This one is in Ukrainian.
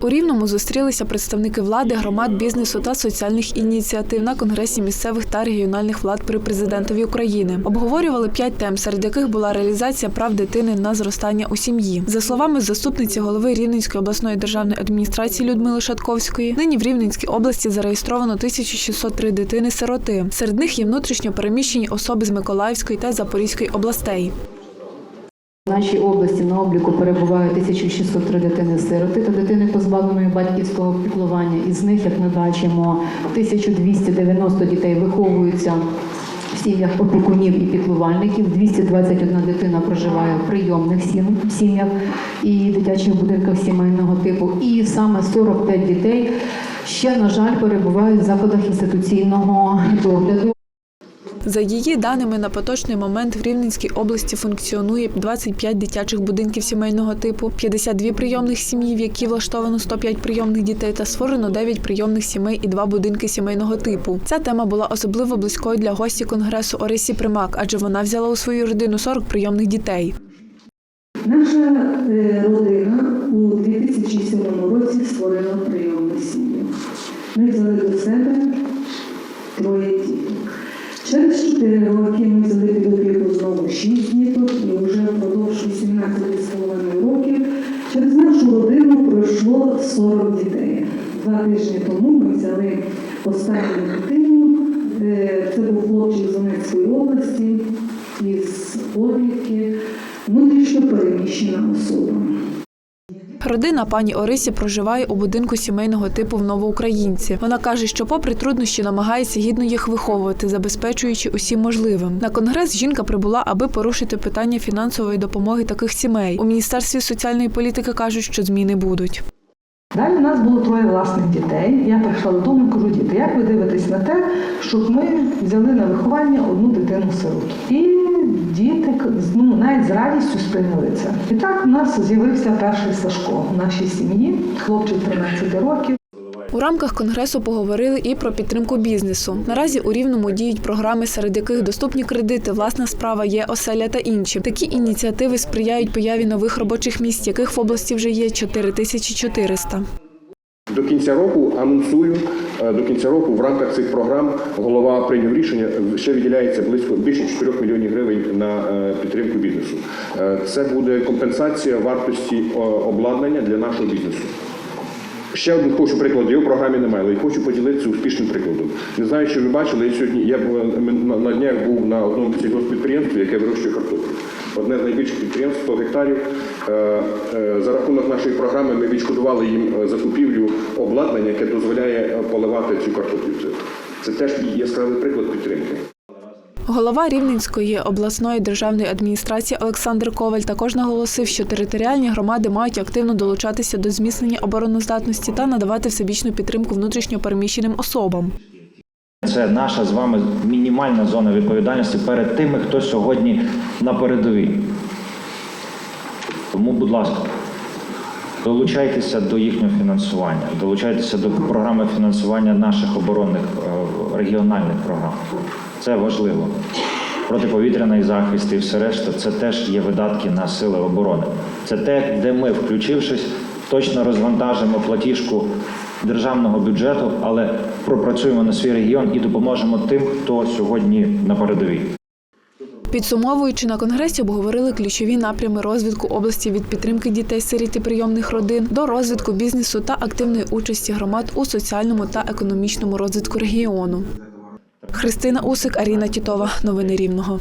У Рівному зустрілися представники влади, громад, бізнесу та соціальних ініціатив на конгресі місцевих та регіональних влад при президентові України. Обговорювали п'ять тем, серед яких була реалізація прав дитини на зростання у сім'ї. За словами заступниці голови Рівненської обласної державної адміністрації Людмили Шатковської, нині в Рівненській області зареєстровано 1603 дитини-сироти. Серед них є внутрішньо переміщені особи з Миколаївської та Запорізької областей. Нашій області на обліку перебуває 1603 дитини-сироти та дитини позбавленої батьківського піклування. Із них, як ми бачимо, 1290 дітей виховуються в сім'ях опікунів і піклувальників. 221 дитина проживає в прийомних сім'ях і дитячих будинках сімейного типу. І саме 45 дітей ще, на жаль, перебувають в закладах інституційного догляду. За її даними, на поточний момент в Рівненській області функціонує 25 дитячих будинків сімейного типу, 52 прийомних сім'ї, в які влаштовано 105 прийомних дітей, та створено 9 прийомних сімей і 2 будинки сімейного типу. Ця тема була особливо близькою для гості конгресу Орисі Примак, адже вона взяла у свою родину 40 прийомних дітей. Наша е, родина у 2007 році створила прийомну сім'ю. Ми взяли до себе троє 4 роки ми взяли під знову 6 діток і вже впродовж 18,5 років через нашу родину пройшло 40 дітей. Два тижні тому ми взяли останню дитину. Е, Це був хлопчик з Донецької області із Орівки, внутрішньо переміщена особа. Родина пані Орисі проживає у будинку сімейного типу в Новоукраїнці. Вона каже, що попри труднощі намагається гідно їх виховувати, забезпечуючи усім можливим. На конгрес жінка прибула, аби порушити питання фінансової допомоги таких сімей. У міністерстві соціальної політики кажуть, що зміни будуть. Далі у нас було троє власних дітей. Я прийшла додому і кажу, діти, як ви дивитесь на те, щоб ми взяли на виховання одну дитину-сироту? І діти ну, навіть з радістю сприйняли це. І так у нас з'явився перший Сашко в нашій сім'ї, хлопчик 13 років. У рамках конгресу поговорили і про підтримку бізнесу. Наразі у рівному діють програми, серед яких доступні кредити, власна справа є оселя та інші. Такі ініціативи сприяють появі нових робочих місць, яких в області вже є 4400. До кінця року анонсую до кінця року в рамках цих програм голова прийняв рішення. е, Ще виділяється близько більше 4 мільйонів гривень на е, підтримку бізнесу. Е, Це буде компенсація вартості е, обладнання для нашого бізнесу. Ще один хочу приклад. Його в програмі немає, але я хочу поділитися успішним прикладом. Не знаю, чи ви бачили, я сьогодні я на- днях був на одному сільгоспідприємстві, яке вирощує картоплю. Одне з найбільших підприємств 100 гектарів. Е, е, За рахунок нашої програми ми відшкодували їм е, закупівлю обладнання, яке дозволяє поливати цю картоплю. Це теж яскравий приклад підтримки. Голова Рівненської обласної державної адміністрації Олександр Коваль також наголосив, що територіальні громади мають активно долучатися до зміцнення обороноздатності та надавати всебічну підтримку внутрішньо переміщеним особам. Це наша з вами мінімальна зона відповідальності перед тими, хто сьогодні на передовій. Тому, будь ласка, долучайтеся до їхнього фінансування, долучайтеся до програми фінансування наших оборонних е, регіональних програм. Це важливо. Протиповітряний захист і все решта це теж є видатки на сили оборони. Це те, де ми, включившись, точно розвантажимо платіжку державного бюджету, але пропрацюємо на свій регіон і допоможемо тим, хто сьогодні на передовій. Підсумовуючи на конгресі, обговорили ключові напрями розвитку області від підтримки дітей сиріт і прийомних родин до розвитку бізнесу та активної участі громад у соціальному та економічному розвитку регіону. Христина Усик, Аріна Тітова. Новини Рівного.